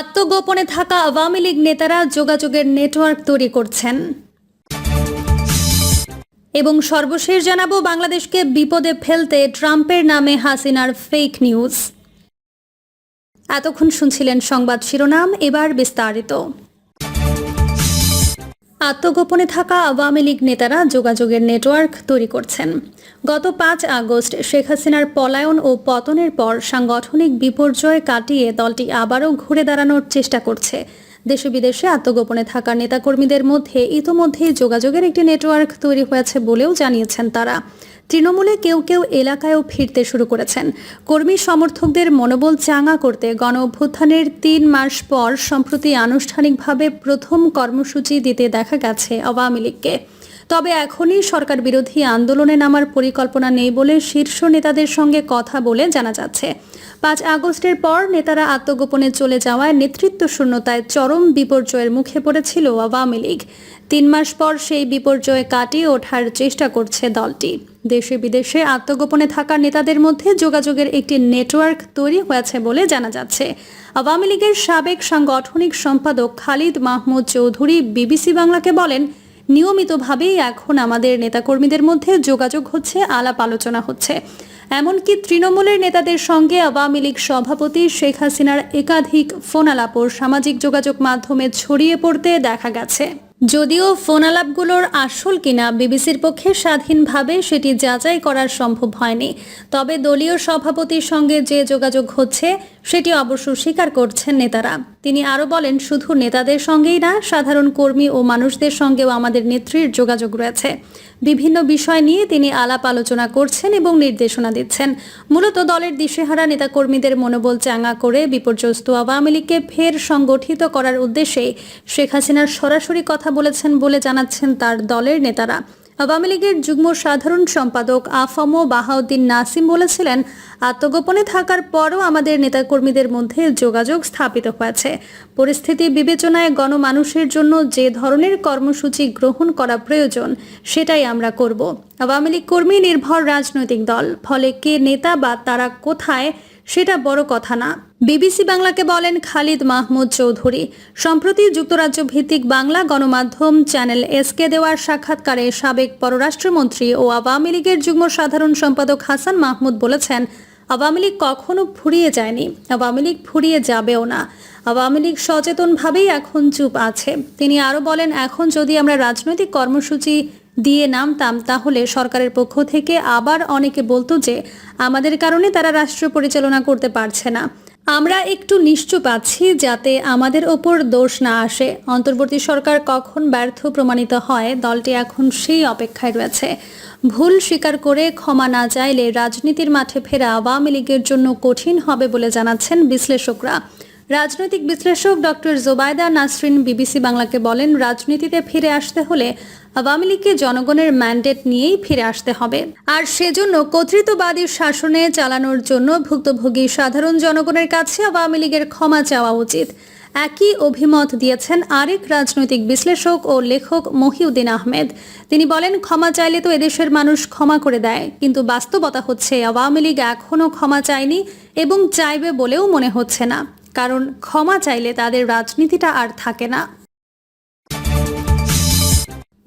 আত্মগোপনে থাকা আওয়ামী লীগ নেতারা যোগাযোগের নেটওয়ার্ক তৈরি করছেন। এবং সর্বশেষ জানাব, বাংলাদেশকে বিপদে ফেলতে ট্রাম্পের নামে হাসিনার ফেক নিউজ এতক্ষণ শুনছিলেন সংবাদ শিরোনাম, এবার বিস্তারিত। আত্মগোপনে থাকা আওয়ামী লীগ নেতারা যোগাযোগের নেটওয়ার্ক তৈরি করছেন। গত পাঁচ আগস্ট শেখ হাসিনার পলায়ন ও পতনের পর সাংগঠনিক বিপর্যয় কাটিয়ে দলটি আবারও ঘুরে দাঁড়ানোর চেষ্টা করছে। দেশে বিদেশে আত্মগোপনে থাকা নেতাকর্মীদের মধ্যে ইতোমধ্যেই যোগাযোগের একটি নেটওয়ার্ক তৈরি হয়েছে বলেও জানিয়েছেন তারা। তৃণমূলে কেউ কেউ এলাকায়ও ফিরতে শুরু করেছেন। কর্মী সমর্থকদের মনোবল চাঙা করতে গণ অভ্যুত্থানের তিন মাস পর সম্প্রতি আনুষ্ঠানিকভাবে প্রথম কর্মসূচি দিতে দেখা গেছে আওয়ামী লীগকে। তবে এখনই সরকার বিরোধী আন্দোলনে নামার পরিকল্পনা নেই বলে শীর্ষ নেতাদের সঙ্গে কথা বলে জানা যাচ্ছে। পাঁচ আগস্টের পর নেতারা আত্মগোপনে চলে যাওয়ায় নেতৃত্ব শূন্যতায় চরম বিপর্যয়ের মুখে পড়েছিল আওয়ামী লীগ। তিন মাস পর সেই বিপর্যয় কাটিয়ে ওঠার চেষ্টা করছে দলটি। দেশে বিদেশে আত্মগোপনে থাকা নেতাদের মধ্যে যোগাযোগের একটি নেটওয়ার্ক তৈরি হয়েছে বলে জানা যাচ্ছে। আওয়ামী লীগের সাবেক সাংগঠনিক সম্পাদক খালিদ মাহমুদ চৌধুরী বিবিসি বাংলাকে বলেন নিয়মিতভাবেই এখন আমাদের নেতাকর্মীদের মধ্যে যোগাযোগ হচ্ছে, আলাপ আলোচনা হচ্ছে। এমনকি তৃণমূলের নেতাদের সঙ্গে আওয়ামী লীগ সভাপতি শেখ হাসিনার একাধিক ফোনালাপও সামাজিক যোগাযোগ মাধ্যমে ছড়িয়ে পড়তে দেখা গেছে। যদিও ফোনালাপগুলোর আসল কিনা বিবিসির পক্ষে স্বাধীনভাবে সেটি যাচাই করা সম্ভব হয়নি, তবে দলীয় সভাপতির সঙ্গে যে যোগাযোগ হচ্ছে সেটি অবশ্য স্বীকার করছেন নেতারা। তিনি আরও বলেন, শুধু নেতাদের সঙ্গেই না, সাধারণ কর্মী ও মানুষদের সঙ্গেও আমাদের নেত্রীর যোগাযোগ রয়েছে। বিভিন্ন বিষয় নিয়ে তিনি আলাপ আলোচনা করছেন এবং নির্দেশনা দিচ্ছেন। মূলত দলের দিশেহারা নেতাকর্মীদের মনোবল চাঙ্গা করে বিপর্যস্ত আওয়ামী লীগকে ফের সংগঠিত করার উদ্দেশ্যে শেখ হাসিনার সরাসরি কথা বলেছেন বলে জানাচ্ছেন তার দলের নেতারা। আওয়ামী লীগের যুগ্ম সাধারণ সম্পাদক আফামো বাহাউদ্দিন নাসিম বলেছিলেন, আত্মগোপনে থাকার পরও আমাদের নেতাকর্মীদের মধ্যে যোগাযোগ স্থাপিত হয়েছে। পরিস্থিতি বিবেচনায় গণমানুষের জন্য যে ধরনের কর্মসূচি গ্রহণ করা প্রয়োজন, সেটাই আমরা করব। আওয়ামী লীগ কর্মী নির্ভর রাজনৈতিক দল, ফলে কে নেতা বা তারা কোথায় সেটা বড় কথা না। বিবিসি বাংলাকে বলেন খালিদ মাহমুদ চৌধুরী। সম্প্রতি যুক্তরাজ্য ভিত্তিক বাংলা গণমাধ্যম চ্যানেল এসকে দেওয়ার সাক্ষাৎকারে সাবেক পররাষ্ট্রমন্ত্রী ও আওয়ামী লীগের যুগ্ম সাধারণ সম্পাদক হাসান মাহমুদ বলেছেন, আওয়ামী লীগ কখনো ফুরিয়ে যায়নি, আওয়ামী লীগ ফুরিয়ে যাবেও না। আওয়ামী লীগ সচেতনভাবেই এখন চুপ আছে। তিনি আরও বলেন, এখন যদি আমরা রাজনৈতিক কর্মসূচি দিয়ে নামতাম তাহলে সরকারের পক্ষ থেকে আবার অনেকে বলতো যে আমাদের কারণে তারা রাষ্ট্র পরিচালনা করতে পারছে না। আমরা একটু নিশ্চুপ আছি যাতে আমাদের ওপর দোষ না আসে। অন্তর্বর্তী সরকার কখন ব্যর্থ প্রমাণিত হয়, দলটি এখন সেই অপেক্ষায় রয়েছে। ভুল স্বীকার করে ক্ষমা না চাইলে রাজনীতির মাঠে ফেরা আওয়ামী লীগের জন্য কঠিন হবে বলে জানাচ্ছেন বিশ্লেষকরা। রাজনৈতিক বিশ্লেষক ডক্টর জোবায়দা নাসরিন বিবিসি বাংলাকে বলেন, রাজনীতিতে ফিরে আসতে হলে আওয়ামী লীগকে জনগণের ম্যান্ডেট নিয়েই ফিরে আসতে হবে। আর সেজন্য কর্তৃত্ববাদী শাসনে চালানোর জন্য ভুক্তভোগী সাধারণ জনগণের কাছে আওয়ামী লীগের ক্ষমা চাওয়া উচিত। একই অভিমত দিয়েছেন আরেক রাজনৈতিক বিশ্লেষক ও লেখক মহিউদ্দিন আহমেদ। তিনি বলেন, ক্ষমা চাইলে তো এদেশের মানুষ ক্ষমা করে দেয়, কিন্তু বাস্তবতা হচ্ছে আওয়ামী লীগ এখনও ক্ষমা চায়নি এবং চাইবে বলেও মনে হচ্ছে না। কারণ ক্ষমা চাইলে তাদের রাজনীতিটা আর থাকে না।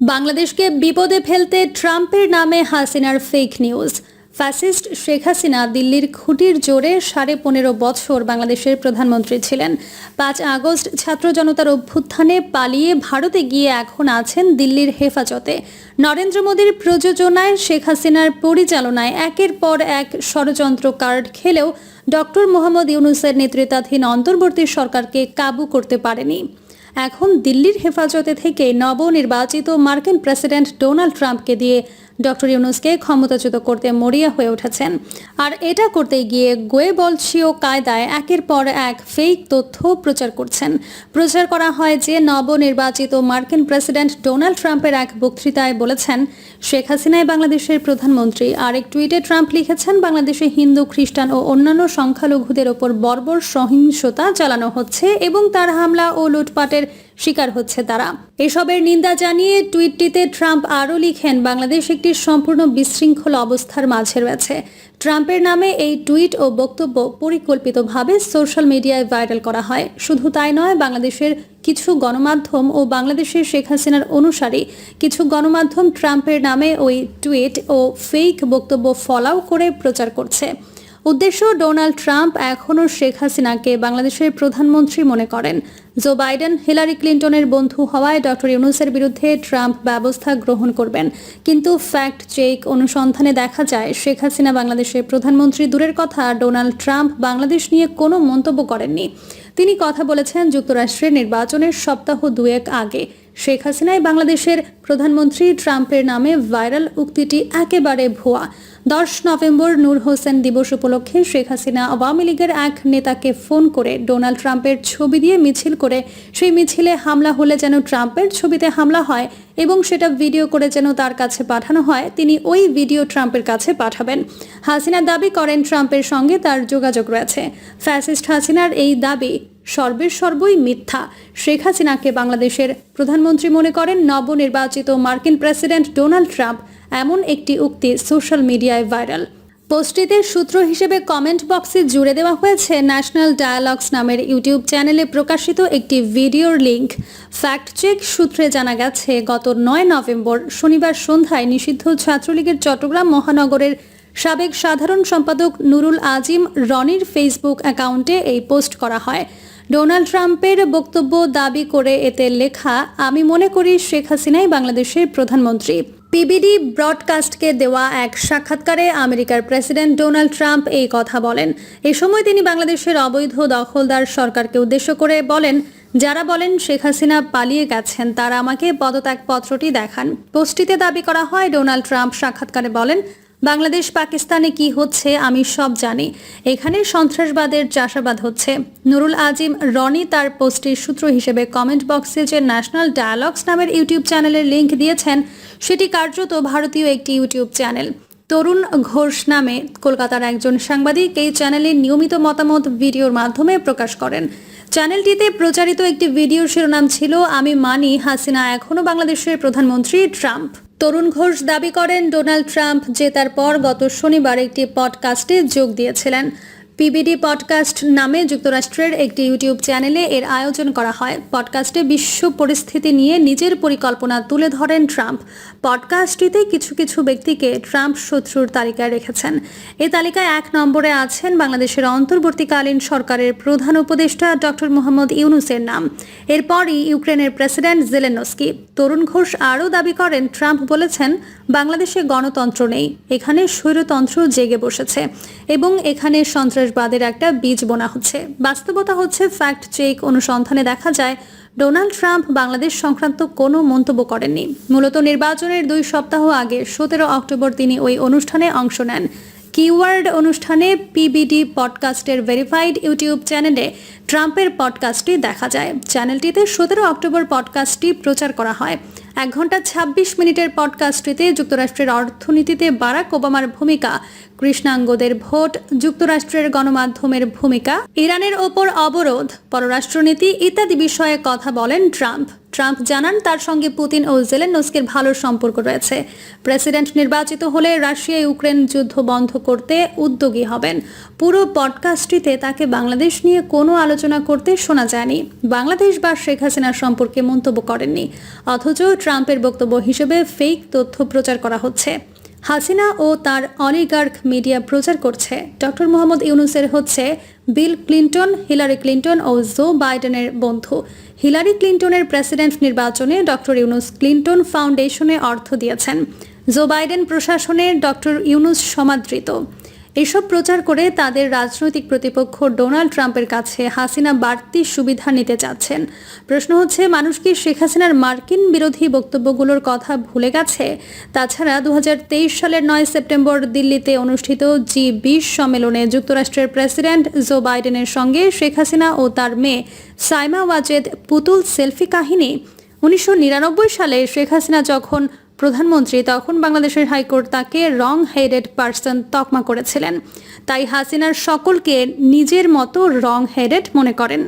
বাংলাদেশকে বিপদে ফেলতে ট্রাম্পের নামে হাসিনার fake news fascist Sheikh Hasina দিল্লির খুঁটির জোরে সাড়ে পনেরো বছর বাংলাদেশের প্রধানমন্ত্রী ছিলেন। পাঁচ আগস্ট ছাত্র জনতার অভ্যুত্থানে পালিয়ে ভারতে গিয়ে এখন আছেন দিল্লির হেফাজতে। নরেন্দ্র মোদীর প্রযোজনায় শেখ হাসিনার পরিচালনায় একের পর এক ষড়যন্ত্র কার্ড খেলেও ডক্টর মোহাম্মদ ইউনুসের নেতৃত্বাধীন অন্তর্বর্তী সরকারকে কাবু করতে পারেনি। এখন দিল্লির হেফাজতে থেকে নবনির্বাচিত মার্কিন প্রেসিডেন্ট ডোনাল্ড ট্রাম্পকে দিয়ে ডক্টর ইউনুসকে ক্ষমতাচ্যুত করতে মরিয়া হয়ে উঠেছেন। আর এটা করতে গিয়ে গোয়েবলসীয় কায়দায় একের পর এক ফেক তথ্য প্রচার করছেন। প্রচার করা হয় যে নবনির্বাচিত মার্কিন প্রেসিডেন্ট ডোনাল্ড ট্রাম্পের এক বক্তৃতায় বলেছেন, শেখ হাসিনাই বাংলাদেশের প্রধানমন্ত্রী। আর এক টুইটে ট্রাম্প লিখেছেন, বাংলাদেশে হিন্দু, খ্রিস্টান ও অন্যান্য সংখ্যালঘুদের ওপর বর্বর সহিংসতা চালানো হচ্ছে এবং তার হামলা ও লুটপাটের শিকার হচ্ছে তারা। এসবের নিন্দা জানিয়ে টুইটটিতে ট্রাম্প আরও লিখেন, বাংলাদেশ একটি সম্পূর্ণ বিশৃঙ্খল অবস্থার মাঝে রয়েছে। ট্রাম্পের নামে এই টুইট ও বক্তব্য পরিকল্পিতভাবে সোশ্যাল মিডিয়ায় ভাইরাল করা হয়। শুধু তাই নয়, বাংলাদেশের কিছু গণমাধ্যম ও বাংলাদেশের শেখ হাসিনার অনুসারী কিছু গণমাধ্যম ট্রাম্পের নামে ওই টুইট ও ফেক বক্তব্য ফলাও করে প্রচার করছে। উদ্দেশ্য ডোনাল্ড ট্রাম্প এখনও শেখ হাসিনাকে বাংলাদেশের প্রধানমন্ত্রী মনে করেন। জো বাইডেন, হিলারি ক্লিন্টনের বন্ধু হওয়ায় ডক্টর ইউনুসের বিরুদ্ধে ট্রাম্প ব্যবস্থা গ্রহণ করবেন। কিন্তু ফ্যাক্ট চেক অনুসন্ধানে দেখা যায়, শেখ হাসিনা বাংলাদেশের প্রধানমন্ত্রী। দূরের কথা, ডোনাল্ড ট্রাম্প বাংলাদেশ নিয়ে কোনো মন্তব্য করেননি। তিনি কথা বলেছেন যুক্তরাষ্ট্রের নির্বাচনের সপ্তাহ দুয়েক আগে। শেখ হাসিনাই বাংলাদেশের প্রধানমন্ত্রী ট্রাম্পের নামে ভাইরাল উক্তিটি একেবারে ভুয়া। দশ নভেম্বর নূর হোসেন দিবস উপলক্ষে শেখ হাসিনা আওয়ামী লীগের এক নেতাকে ফোন করে ডোনাল্ড ট্রাম্পের ছবি দিয়ে মিছিল করে সেই মিছিলে হামলা হলে যেন ট্রাম্পের ছবিতে হামলা হয় এবং সেটা ভিডিও করে যেন তার কাছে পাঠানো হয়, তিনি ওই ভিডিও ট্রাম্পের কাছে পাঠাবেন। হাসিনা দাবি করেন ট্রাম্পের সঙ্গে তার যোগাযোগ রয়েছে। ফ্যাসিস্ট হাসিনার এই দাবি সর্বের সর্বই মিথ্যা। শেখ হাসিনাকে বাংলাদেশের প্রধানমন্ত্রী মনে করেন নবনির্বাচিত মার্কিন প্রেসিডেন্ট ডোনাল্ড ট্রাম্প এমন একটি উক্তি সোশ্যাল মিডিয়ায় ভাইরাল। পোস্টটিতে সূত্র হিসেবে কমেন্ট বক্সে জুড়ে দেওয়া হয়েছে ন্যাশনাল ডায়ালগস নামের ইউটিউব চ্যানেলে প্রকাশিত একটি ভিডিওর লিঙ্ক ফ্যাক্ট চেক সূত্রে জানা গেছে, গত নয় নভেম্বর শনিবার সন্ধ্যায় নিষিদ্ধ ছাত্রলীগের চট্টগ্রাম মহানগরের সাবেক সাধারণ সম্পাদক নুরুল আজিম রনির ফেসবুক অ্যাকাউন্টে এই পোস্ট করা হয়। ডোনাল্ড ট্রাম্পের বক্তব্য দাবি করে এতে লেখা, আমি মনে করি শেখ হাসিনাই বাংলাদেশের প্রধানমন্ত্রী। পিবিডি ব্রডকাস্টকে দেওয়া এক সাক্ষাৎকারে আমেরিকার প্রেসিডেন্ট ডোনাল্ড ট্রাম্প এই কথা বলেন। এ সময় তিনি বাংলাদেশের অবৈধ দখলদার সরকারকে উদ্দেশ্য করে বলেন, যারা বলেন শেখ হাসিনা পালিয়ে গেছেন, তারা আমাকে পদত্যাগ পত্রটি দেখান। পোস্টটিতে দাবি করা হয়, ডোনাল্ড ট্রাম্প সাক্ষাৎকারে বলেন বাংলাদেশ, পাকিস্তানে কি হচ্ছে আমি সব জানি। এখানে সন্ত্রাসবাদের চাষাবাদ হচ্ছে। নুরুল আজিম, রনি তার পোস্টের সূত্র হিসেবে কমেন্ট বক্সে যে ন্যাশনাল ডায়ালগস নামের ইউটিউব চ্যানেলের লিংক দিয়েছেন, সেটি কার্যত ভারতীয় একটি ইউটিউব চ্যানেল। তরুণ ঘোষ নামে কলকাতার একজন সাংবাদিক এই চ্যানেলে নিয়মিত মতামত ভিডিওর মাধ্যমে প্রকাশ করেন। চ্যানেলটিতে প্রচারিত একটি ভিডিওর শিরোনাম ছিল, আমি মানি হাসিনা এখনও বাংলাদেশের প্রধানমন্ত্রী ট্রাম্প। তরুণ ঘোষ দাবি করেন ডোনাল্ড ট্রাম্প জেতার পর গত শনিবার একটি পডকাস্টে যোগ দিয়েছিলেন। পিবিডি পডকাস্ট নামে যুক্তরাষ্ট্রের একটি ইউটিউব চ্যানেলে এর আয়োজন করা হয়। পডকাস্টে বিশ্ব পরিস্থিতি নিয়ে নিজের পরিকল্পনা তুলে ধরেন ট্রাম্প। পডকাস্টটিতে কিছু কিছু ব্যক্তিকে ট্রাম্প শত্রুর তালিকায় রেখেছেন। এ তালিকায় এক নম্বরে আছেন বাংলাদেশের অন্তর্বর্তীকালীন সরকারের প্রধান উপদেষ্টা ডক্টর মোহাম্মদ ইউনুসের নাম। এরপরই ইউক্রেনের প্রেসিডেন্ট জেলেনস্কি। তরুণ ঘোষ আরও দাবি করেন, ট্রাম্প বলেছেন, বাংলাদেশে গণতন্ত্র নেই। এখানে স্বৈরতন্ত্র জেগে বসেছে এবং এখানে সন্ত্রাসবাদের একটা বীজ বোনা হচ্ছে। বাস্তবতা হচ্ছে ফ্যাক্ট চেক অনুসন্ধানে দেখা যায়, ডোনাল্ড ট্রাম্প বাংলাদেশ সংক্রান্ত কোনো মন্তব্য করেননি। মূলত নির্বাচনের দুই সপ্তাহ আগে, সতেরো অক্টোবর তিনি ওই অনুষ্ঠানে অংশ নেন। কিওয়ার্ড অনুষ্ঠানে পিবিডি পডকাস্টের ভেরিফাইড ইউটিউব চ্যানেলে ট্রাম্পের পডকাস্টটি দেখা যায়। চ্যানেলটিতে সতেরো অক্টোবর পডকাস্টটি প্রচার করা হয়। এক ঘণ্টা ২৬ মিনিটের পডকাস্টটিতে যুক্তরাষ্ট্রের অর্থনীতিতে বারাক ওবামার ভূমিকা, কৃষ্ণাঙ্গদের ভোট, যুক্তরাষ্ট্রের গণমাধ্যমের ভূমিকা, ইরানের ওপর অবরোধ, পররাষ্ট্রনীতি ইত্যাদি বিষয়ে কথা বলেন ট্রাম্প ট্রাম্প জানান তার সঙ্গে পুতিন ও জেলেনস্কের ভালো সম্পর্ক রয়েছে। প্রেসিডেন্ট নির্বাচিত হলে রাশিয়া ইউক্রেন যুদ্ধ বন্ধ করতে উদ্যোগী হবেন। পুরো পডকাস্টটিতে তাকে বাংলাদেশ নিয়ে কোনো আলোচনা করতে শোনা যায়নি। বাংলাদেশ বা শেখ হাসিনার সম্পর্কে মন্তব্য করেননি। অথচ ট্রাম্পের বক্তব্য হিসেবে ফেক তথ্য প্রচার করা হচ্ছে। হাসিনা ও তার অলিগার্ক মিডিয়া প্রচার করছে। ডক্টর মোহাম্মদ ইউনুসের হচ্ছে বিল ক্লিন্টন, হিলারি ক্লিন্টন ও জো বাইডেনের বন্ধু। হিলারি ক্লিন্টনের প্রেসিডেন্ট নির্বাচনে ডক্টর ইউনুস ক্লিন্টন ফাউন্ডেশনে অর্থ দিয়েছেন। জো বাইডেন প্রশাসনের ডক্টর ইউনুস সমাদৃত। এসব প্রচার করে তাদের রাজনৈতিক প্রতিপক্ষ ডোনাল্ড ট্রাম্পের কাছে হাসিনা বাড়তি সুবিধা নিতে চাচ্ছেন। প্রশ্ন হচ্ছে, মানুষ কি শেখ হাসিনার মার্কিন বিরোধী বক্তব্যগুলোর কথা ভুলে গেছে? তাছাড়া দু হাজার তেইশ সালের নয় সেপ্টেম্বর দিল্লিতে অনুষ্ঠিত জি বিশ সম্মেলনে যুক্তরাষ্ট্রের প্রেসিডেন্ট জো বাইডেনের সঙ্গে শেখ হাসিনা ও তার মেয়ে সাইমা ওয়াজেদ পুতুল সেলফি কাহিনী। উনিশশো নিরানব্বই সালে শেখ হাসিনা যখন প্রধানমন্ত্রী তখন বাংলাদেশের হাইকোর্ট তাকে রং হেডেড পার্সন তকমা করেছিলেন। তাই হাসিনার সকলকে নিজের মতো রং হেডেড মনে করেন।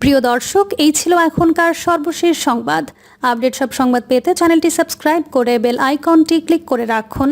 প্রিয় দর্শক, এই ছিল এখনকার সর্বশেষ সংবাদ। আপডেট সব সংবাদ পেতে চ্যানেলটি সাবস্ক্রাইব করে বেল আইকনটি ক্লিক করে রাখুন।